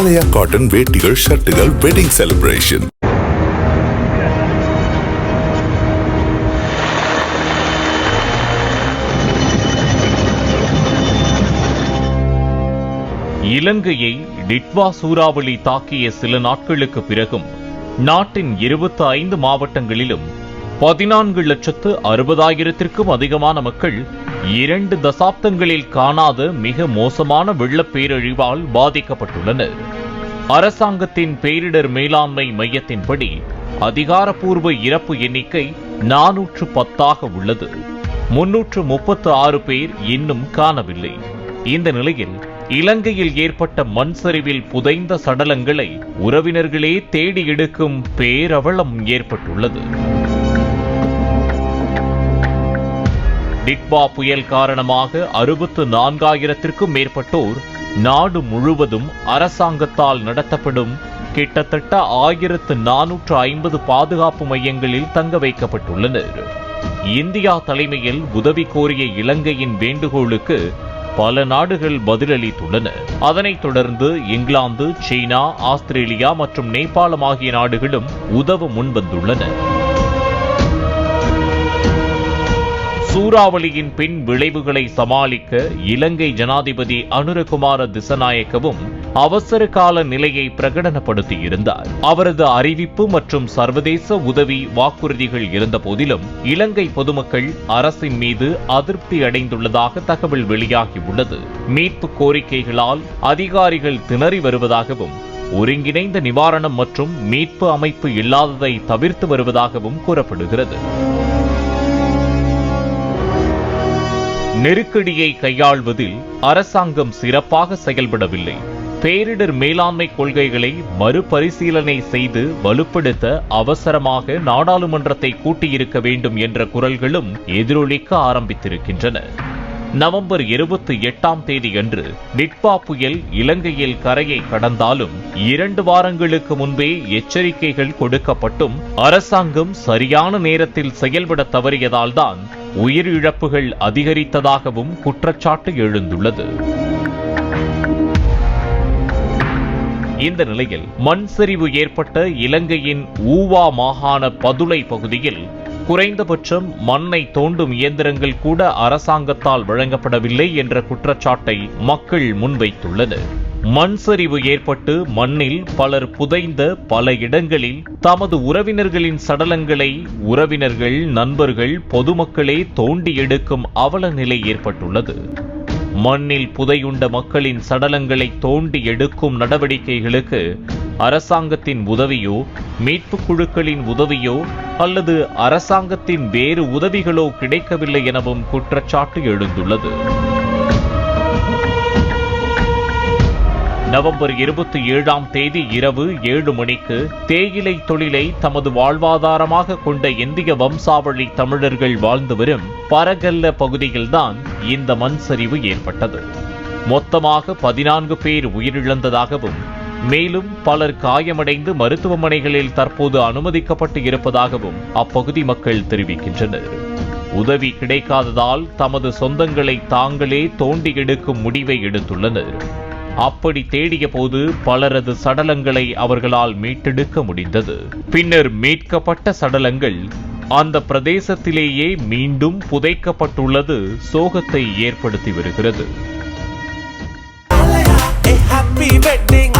ஆலயா cotton வேட்டிகள் ஷர்ட்டுகள் wedding celebration இலங்கையை டிட்வா சூறாவளி தாக்கிய சில நாட்களுக்கு பிறகும் நாட்டின் இருபத்தி ஐந்து மாவட்டங்களிலும் பதினான்கு லட்சத்து அறுபதாயிரத்திற்கும் அதிகமான மக்கள் இரண்டு தசாப்தங்களில் காணாத மிக மோசமான வெள்ளப்பேரழிவால் பாதிக்கப்பட்டுள்ளனர் அரசாங்கத்தின் பேரிடர் மேலாண்மை மையத்தின்படி அதிகாரப்பூர்வ இறப்பு எண்ணிக்கை நானூற்று பத்தாக உள்ளது. முன்னூற்று முப்பத்து ஆறு பேர் இன்னும் காணவில்லை. இந்த நிலையில் இலங்கையில் ஏற்பட்ட மண் சரிவில் புதைந்த சடலங்களை உறவினர்களே தேடி எடுக்கும் பேரவலம் ஏற்பட்டுள்ளது. நிட்பா புயல் காரணமாக அறுபத்து நான்காயிரத்திற்கும் மேற்பட்டோர் நாடு முழுவதும் அரசாங்கத்தால் நடத்தப்படும் கிட்டத்தட்ட ஆயிரத்து நானூற்று ஐம்பது பாதுகாப்பு மையங்களில் தங்க வைக்கப்பட்டுள்ளனர். இந்தியா தலைமையில் உதவி கோரிய இலங்கையின் வேண்டுகோளுக்கு பல நாடுகள் பதிலளித்துள்ளன. அதனைத் தொடர்ந்து இங்கிலாந்து சீனா ஆஸ்திரேலியா மற்றும் நேபாளம் ஆகிய நாடுகளும் உதவ முன்வந்துள்ளன. சூறாவளியின் பின் விளைவுகளை சமாளிக்க இலங்கை ஜனாதிபதி அனுரகுமார திசநாயக்கவும் அவசர கால நிலையை பிரகடனப்படுத்தியிருந்தார். அவரது அறிவிப்பு மற்றும் சர்வதேச உதவி வாக்குறுதிகள் இருந்த போதிலும் இலங்கை பொதுமக்கள் அரசின் மீது அதிருப்தி அடைந்துள்ளதாக தகவல் வெளியாகியுள்ளது. மீட்பு கோரிக்கைகளால் அதிகாரிகள் திணறி வருவதாகவும் ஒருங்கிணைந்த நிவாரணம் மற்றும் மீட்பு அமைப்பு இல்லாததை தவிர்த்து வருவதாகவும் கூறப்படுகிறது. நெருக்கடியை கையாள்வதில் அரசாங்கம் சிறப்பாக செயல்படவில்லை. பேரிடர் மேலாண்மை கொள்கைகளை மறுபரிசீலனை செய்து வலுப்படுத்த அவசரமாக நாடாளுமன்றத்தை கூட்டியிருக்க வேண்டும் என்ற குரல்களும் எதிரொலிக்க ஆரம்பித்திருக்கின்றன. நவம்பர் இருபத்தி எட்டாம் தேதியன்று நிட்பா புயல் இலங்கையில் கரையை கடந்தாலும் இரண்டு வாரங்களுக்கு முன்பே எச்சரிக்கைகள் கொடுக்கப்பட்டும். அரசாங்கம் சரியான நேரத்தில் செயல்பட தவறியதால்தான் உயிரிழப்புகள் அதிகரித்ததாகவும் குற்றச்சாட்டு எழுந்துள்ளது. இந்த நிலையில் மண் சரிவு ஏற்பட்ட இலங்கையின் ஊவா மாகாண பதுளை பகுதியில் குறைந்தபட்சம் மண்ணை தோண்டும் இயந்திரங்கள் கூட அரசாங்கத்தால் வழங்கப்படவில்லை என்ற குற்றச்சாட்டை மக்கள் முன்வைத்துள்ளனர் மண் சரிவு ஏற்பட்டு மண்ணில் பலர் புதைந்த பல இடங்களில் தமது உறவினர்களின் சடலங்களை உறவினர்கள் நண்பர்கள் பொதுமக்களே தோண்டி எடுக்கும் அவல நிலை ஏற்பட்டுள்ளது. மண்ணில் புதையுண்ட மக்களின் சடலங்களை தோண்டி எடுக்கும் நடவடிக்கைகளுக்கு அரசாங்கத்தின் உதவியோ மீட்பு குழுக்களின் உதவியோ அல்லது அரசாங்கத்தின் வேறு உதவிகளோ கிடைக்கவில்லை எனவும் குற்றச்சாட்டு எழுந்துள்ளது. நவம்பர் இருபத்தி ஏழாம் தேதி இரவு ஏழு மணிக்கு தேயிலை தொழிலை தமது வாழ்வாதாரமாக கொண்ட இந்திய வம்சாவளி தமிழர்கள் வாழ்ந்து வரும் பரகல்ல பகுதியில்தான் இந்த மண் சரிவு ஏற்பட்டது. மொத்தமாக பதினான்கு பேர் உயிரிழந்ததாகவும் மேலும் பலர் காயமடைந்து மருத்துவமனைகளில் தற்போது அனுமதிக்கப்பட்டு இருப்பதாகவும் அப்பகுதி மக்கள் தெரிவிக்கின்றனர். உதவி கிடைக்காததால் தமது சொந்தங்களை தாங்களே தோண்டி எடுக்கும் முடிவை எடுத்துள்ளனர். அப்படி தேடிய போது பலரது சடலங்களை அவர்களால் மீட்டெடுக்க முடிந்தது. பின்னர் மீட்கப்பட்ட சடலங்கள் அந்த பிரதேசத்திலேயே மீண்டும் புதைக்கப்பட்டுள்ளது சோகத்தை ஏற்படுத்தி வருகிறது. Happy wedding.